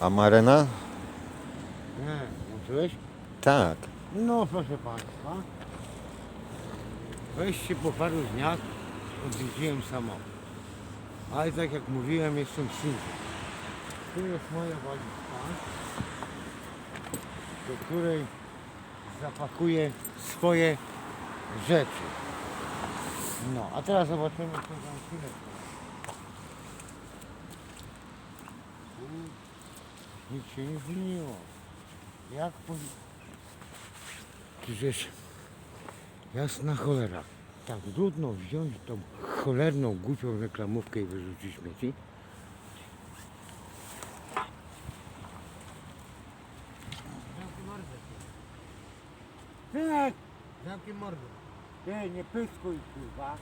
A marena? Nie, włączyłeś? Tak. No proszę Państwa. Weźcie po paru dniach odwiedziłem samochód. Ale tak jak mówiłem, jestem single. Tu jest moja walizka, do której zapakuję swoje rzeczy. No, a teraz zobaczymy, co tam chwilę. Nic się nie zmieniło. Jak powi... Przecież jasna cholera. Tak trudno wziąć tą cholerną, głupią reklamówkę i wyrzucić śmieci. Synek! Zamknij mordę. Nie, nie pyskuj kurwa.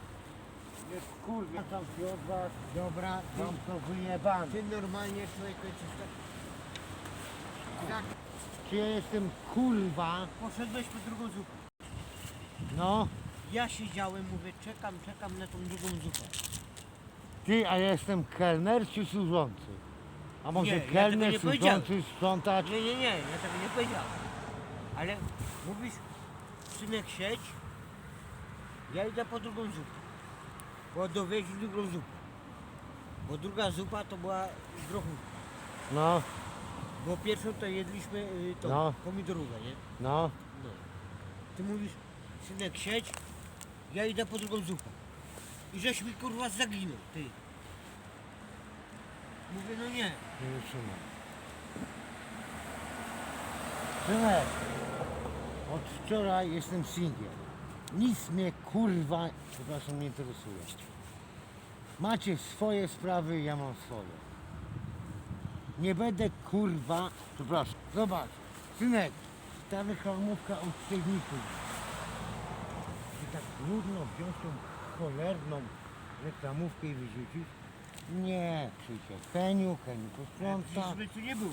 Nie kurwa tam się od was. Dobra, ty, Mam to wyjebane. ty normalnie człowiek jesteś tak... Tak, Czy ja jestem kurwa? poszedłeś po drugą zupę. No. Ja siedziałem, mówię, czekam, czekam na tą drugą zupę. Ty, a ja jestem kelner czy służący? A może Nie, ja tego kelner, nie powiedziałem. służący, sprzątać? Nie, nie, nie, ja tego nie powiedziałem. Ale mówisz, synek siedź, ja idę po drugą zupę. Bo dowieźli drugą zupę. Bo druga zupa to była grochówka. No, Bo pierwszą to jedliśmy y, tą No. pomidorówkę, nie? no. No. Ty mówisz, synek siedź, ja idę po drugą zupę. I żeś mi kurwa zaginął, ty. Mówię, no nie. Nie wytrzymam. Synek, od wczoraj jestem singiel. Nic mnie kurwa, przepraszam, nie interesuje. Macie swoje sprawy, ja mam swoje. Nie będę kurwa, przepraszam, zobacz, synek, ta reklamówka od techników. Czy tak trudno wziąć tą cholerną reklamówkę i wyrzucić? Nie, Krzysiek, Heniu, Heniu posprząta. Przecież tu nie było.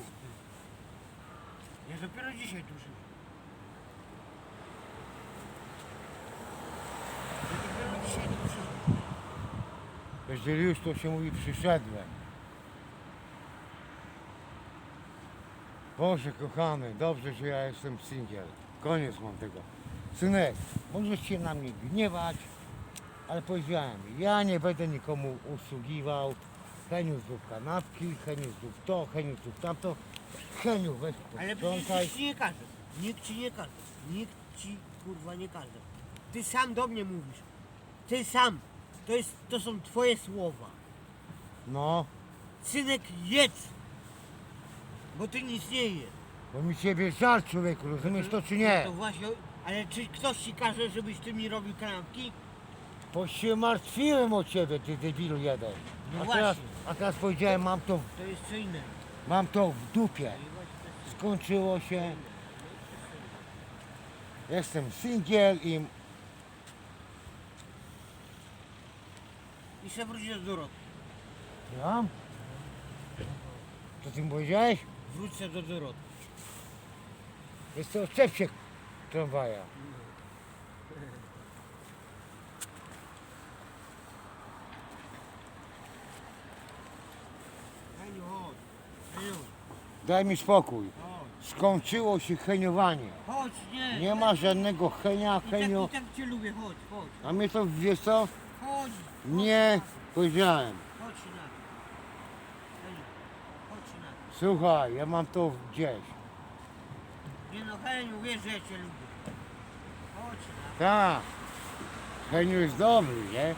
Ja dopiero dzisiaj tu szedłem. Ja dopiero dzisiaj tu szedłem. Jeżeli już to się mówi przyszedłem. Boże kochany, dobrze, że ja jestem singiel. Koniec mam tego. Synek, możesz się na mnie gniewać, ale powiedziałem, ja nie będę nikomu usługiwał. Heniu zrób kanapki, Heniu zrób to, Heniu zrób tamto. Heniu weź Ale przecież nikt ci nie każe. Nikt ci nie każe. Nikt ci kurwa nie każe. Ty sam do mnie mówisz. Ty sam. To, jest, to są twoje słowa. No, Synek jedz. Bo ty nic nie jesz. bo mi ciebie żal człowieku, rozumiesz to czy nie? To właśnie, ale czy ktoś ci każe, żebyś ty mi robił kanapki? Bo się martwiłem o ciebie, ty debilu jeden. No a, teraz, właśnie. a teraz powiedziałem, mam to, To jest co innego. mam to w dupie. No i właśnie to jest- Skończyło się. Jestem singiel i I się wrócić do Doroty. ja? Co ty mi powiedziałeś? Wróć się do Doroty. Jest to odczep się tramwaja. Heniu, chodź. Heniu, Daj mi spokój. chodź. Skończyło się heniowanie. Chodź, nie. Nie ma żadnego henia, I tak, henio. I tak cię lubię, chodź, chodź. A mnie to wiesz co? Chodź. Nie powiedziałem. Chodź się na to. Heniu, chodź się na to. Słuchaj, ja mam to gdzieś. Nie no, Heniu, wiesz, że ja cię lubię. Chodź na. Tak. Heniu jest dobry, nie?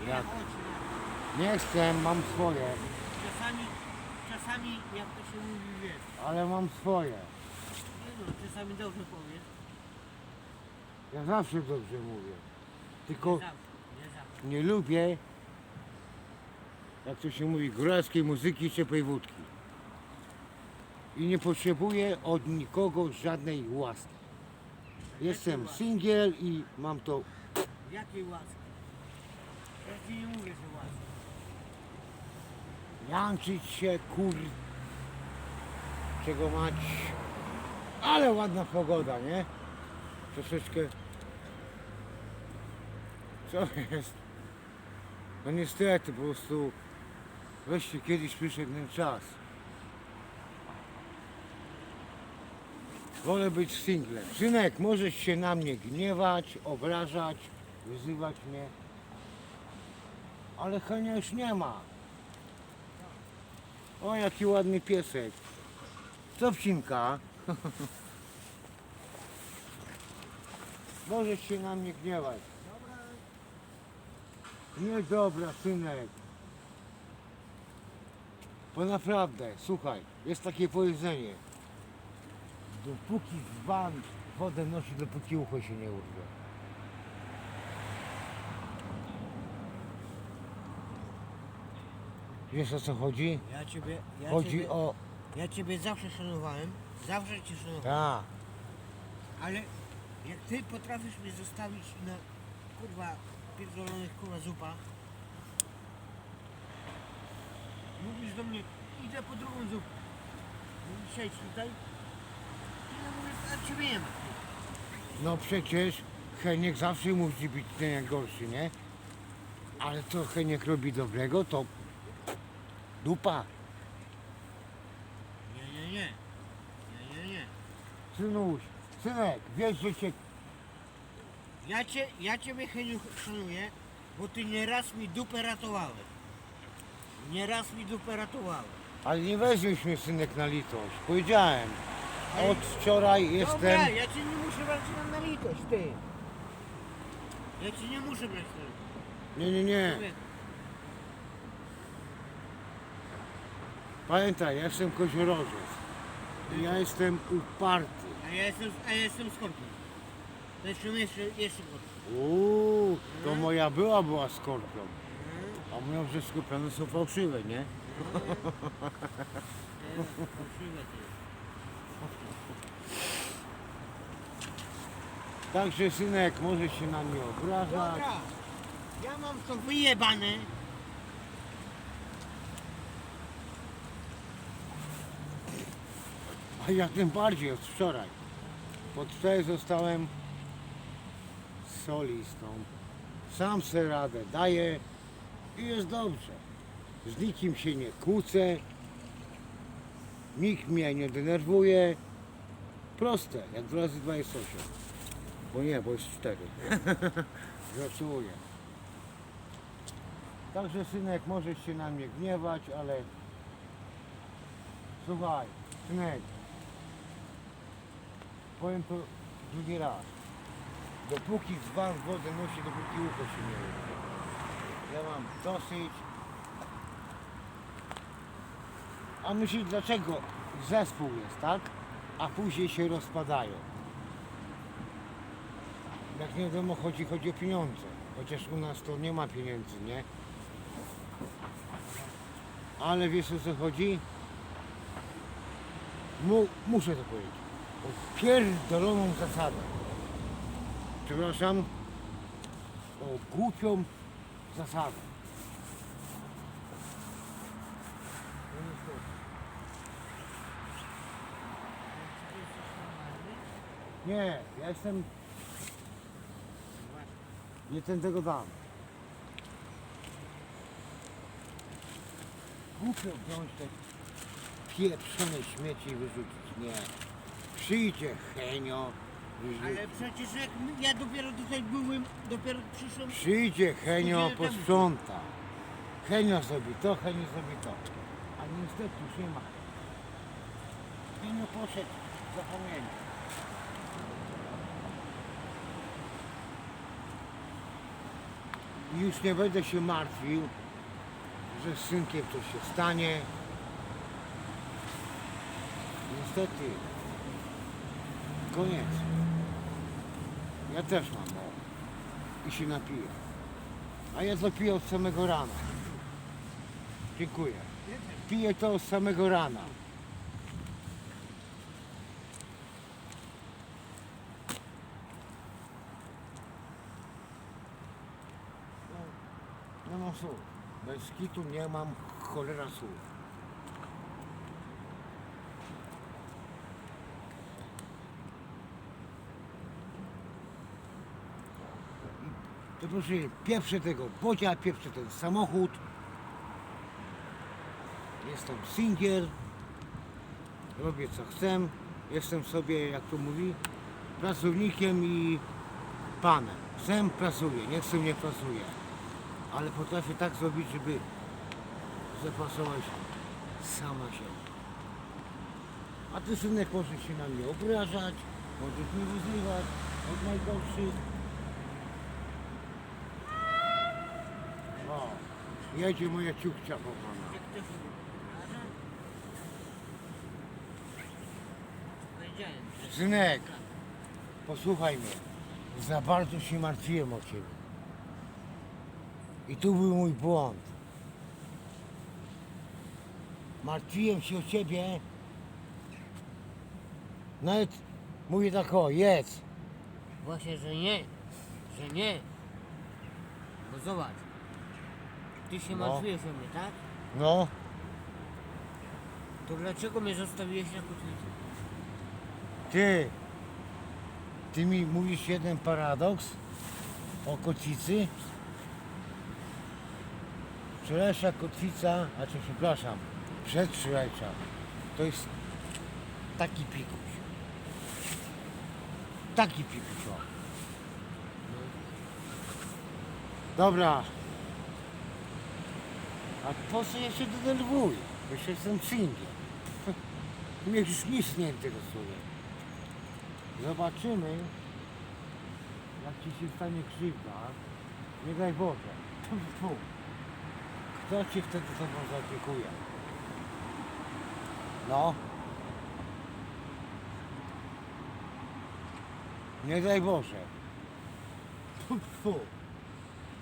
Nie, Jak? chodź na. Nie chcę, mam swoje, Czasami, czasami, jak to się mówi, wiesz. ale mam swoje. Nie no, czasami dobrze powiesz. Ja zawsze dobrze mówię. Nie Tylko zawsze, nie zawsze. nie lubię, jak to się mówi, góralskiej muzyki ciepłej wódki. I nie potrzebuję od nikogo żadnej łaski. Jestem singiel i mam to. Jakiej łaski? Ja ci nie mówię, że łaski. Janczyć się, kur... Czego mać. Ale ładna pogoda, nie? Troszeczkę... Co jest? No niestety, po prostu... Weźcie kiedyś przyszedł ten czas. Wolę być singlem. Synek, możesz się na mnie gniewać, obrażać, wyzywać mnie. Ale Henia już nie ma. O, jaki ładny piesek. Co wcinka? Możesz się na mnie gniewać. Nie dobra, synek. Bo naprawdę, słuchaj, jest takie powiedzenie. Dopóki dzban wodę nosi, dopóki ucho się nie urwie. Wiesz o co chodzi? Ja ciebie, ja Chodzi ciebie, o... ja ciebie zawsze szanowałem, zawsze cię szanowałem, Ta, ale jak ty potrafisz mnie zostawić na kurwa pierdolonych kurwa zupach, mówisz do mnie, idę po drugą zupę. Mówisz, siedź tutaj. No przecież Heniek zawsze musi być ten najgorszy, nie? Ale co Heniek robi dobrego, to dupa. Nie, nie, nie. Nie, nie, nie. Synuś, synek, wiesz, że cię... Ja, cię, ja ciebie Heniu szanuję, bo ty nieraz mi dupę ratowałeś. Nieraz mi dupę ratowałeś. Ale nie weźmiesz mnie synek na litość. Powiedziałem, od wczoraj jestem... Dobra, ja cię nie muszę brać na, litość, ty. Ja cię nie muszę brać na litość. Nie, nie, nie. Pamiętaj, ja jestem koziorożec. I ja jestem uparty. A ja jestem, a ja jestem skorpion. To jeszcze, jeszcze, jeszcze. Uuu, to moja była była skorpion. A mówią, że skorpiony są fałszywe, nie? Ja jestem fałszywy, Także synek, może się na mnie obrażać. Dobra, ja mam to wyjebane. A ja tym bardziej od wczoraj. Pod wczoraj zostałem solistą. Sam se radę daję i jest dobrze. Z nikim się nie kłócę. Nikt mnie nie denerwuje. Proste, jak 2 razy 2 jest 8. Bo nie, bo jest 4. Żartuję. Także synek, możesz się na mnie gniewać, ale słuchaj, synek, powiem to drugi raz. Dopóki dzban wodę nosi, dopóki ucho się nie urwie. Ja mam dosyć. A myślisz dlaczego zespół jest, tak? A później się rozpadają. Jak nie wiadomo, chodzi, chodzi o pieniądze. Chociaż u nas to nie ma pieniędzy, nie? Ale wiesz o co chodzi? Mu, muszę to powiedzieć. O pierdoloną zasadę. Przepraszam. O głupią zasadę. Nie, ja jestem. Nie ten tego dam. Głupio wziąć te pieprzone śmieci i wyrzucić. Nie. Przyjdzie Henio. Ale przecież jak ja dopiero tutaj byłem, dopiero przyszłem. Przyjdzie Henio, Godzinę temu. posprząta. Henio zrobi to, Henio zrobi to. A niestety już nie ma. Henio poszedł, zapomnienie. I już nie będę się martwił, że z synkiem coś się stanie. Niestety, koniec. Ja też mam o, i się napiję. A ja to piję od samego rana. Dziękuję. Piję to od samego rana. No, nie mam słów. Bez kitu nie mam cholera słów. To proszę, pieprzę tego bodzia, pieprzę ten samochód. Jestem singiel. Robię co chcę. jestem sobie, jak to mówi, pracownikiem i panem. Sem pracuję, nie chcę, nie pracuję. Ale potrafię tak zrobić, żeby zapasować sama się. A ty synek możesz się na mnie obrażać, możesz mnie wyzywać od najgorszych. O, jedzie moja ciuchcia kochana. Że... Synek, posłuchaj mnie. Za bardzo się martwiłem o ciebie. I tu był mój błąd. Martwiłem się o ciebie. Nawet mówię tak o, jedz. Właśnie, że nie, że nie. Bo zobacz, ty się No. martwiłeś o mnie, tak? No, To dlaczego mnie zostawiłeś na kotwicy? ty. Ty mi mówisz jeden paradoks o kotwicy. Wczorajsza kotwica, a czy przepraszam, przedwczorajsza, to jest taki pikuś. Taki pikuś. Dobra. A po co ja się denerwuję? Bo się jestem singiel. Mnie już nic nie interesuje. Zobaczymy, jak ci się stanie krzywda. Nie daj Boże. Tfu, tfu. Kto ci wtedy tobą zaopiekuje? No. Nie daj Boże. Tfu.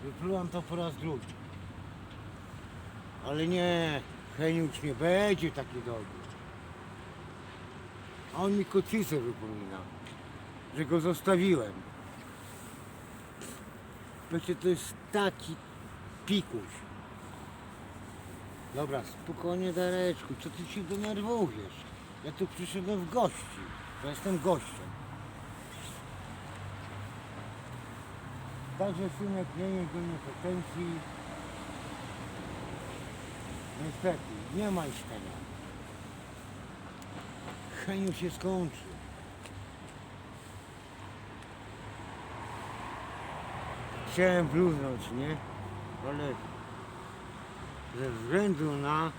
Wyplułam to po raz drugi. Ale nie, Heniusz nie będzie taki dobry. On mi kotwicę wypomina, że go zostawiłem. Wiecie, to jest taki pikuś. Dobra, spokojnie Dareczku, co ty się denerwujesz? Ja tu przyszedłem w gości, ja jestem gościem. Także synek nie miej do mnie pretensji. Niestety, nie ma istnienia. Heniu się skończy. Chciałem bluznąć, nie? Ale ze względu na...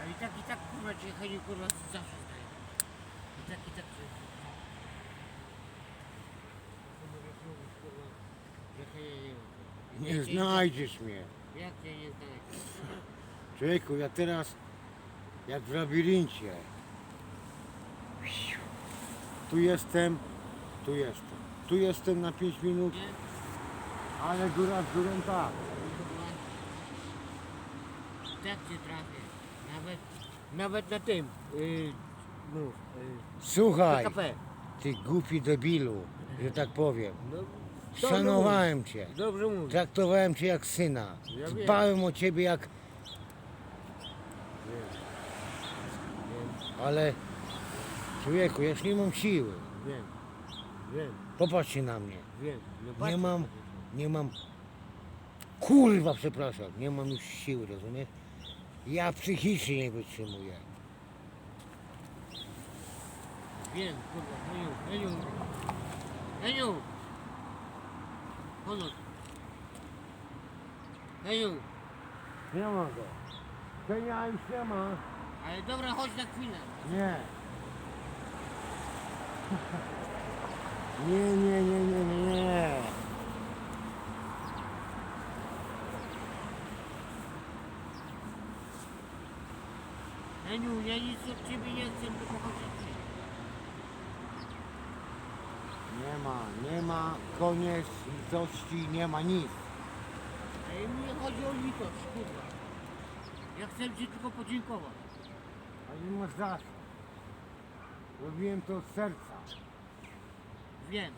Ale i tak, i tak, kurwa, cię chodzi, kurwa, zawsze staje. I tak, i tak, Henia nie cię- znajdziesz mnie. Jak cię nie znajdziesz? Człowieku, ja teraz jak w labiryncie. Tu jestem, tu jestem. Tu jestem na 5 minut, ale góra z górą tak. Tak cię trafię. Nawet, nawet na tym, yy, mów, yy, Słuchaj, PKP. ty głupi debilu, że tak powiem. No, Szanowałem cię. Dobrze mówisz. Traktowałem cię jak syna. Ja wiem. Dbałem o ciebie jak... Wiem, Ale... Człowieku, ja już nie mam siły. wiem, wiem, Popatrzcie na mnie. wiem. No mam-. Nie mam... Kurwa, przepraszam. Nie mam już siły, rozumiesz? Ja psychicznie nie wytrzymuję. Wiem, kurwa, Heniu, Heniu. Heniu! Honor. Heniu, Nie ma go. Kenia już nie ma. ale dobra, chodź na chwilę. Nie, nie, nie, nie, nie, nie. Heniu, ja nic od ciebie nie chcę, tylko. Nie ma, nie ma. Koniec litości, nie ma nic. Ale mi nie chodzi o litość, kurwa. Ja chcę ci tylko podziękować. Ale nie masz za co. Robiłem to od serca. Wiem.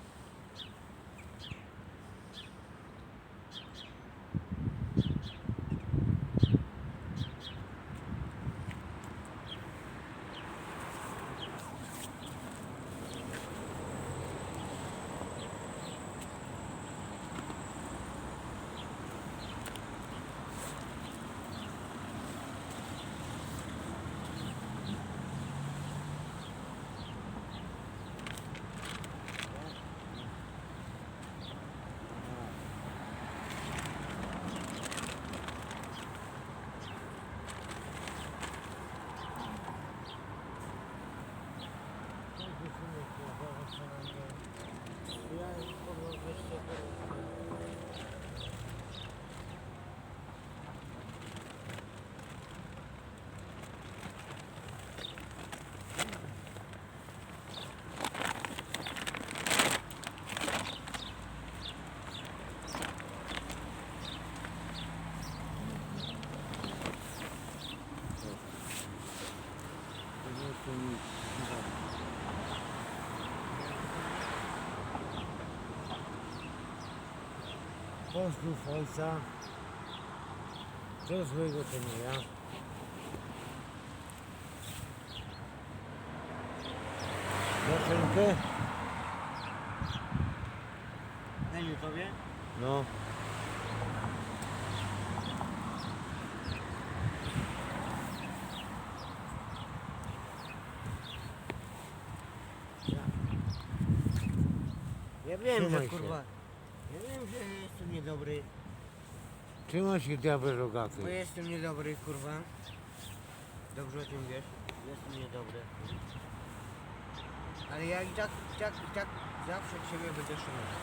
Pozdrów ojca. Co złego to nie ja. Piosenkę? Heniu tobie? No. Ja wiem, że kurwa. Ja wiem, że jestem niedobry, Trzymaj się diabeł rogaty. bo jestem niedobry, kurwa. Dobrze o tym wiesz. Jestem niedobry. Ale ja i tak, i tak, i tak zawsze ciebie będę szanował.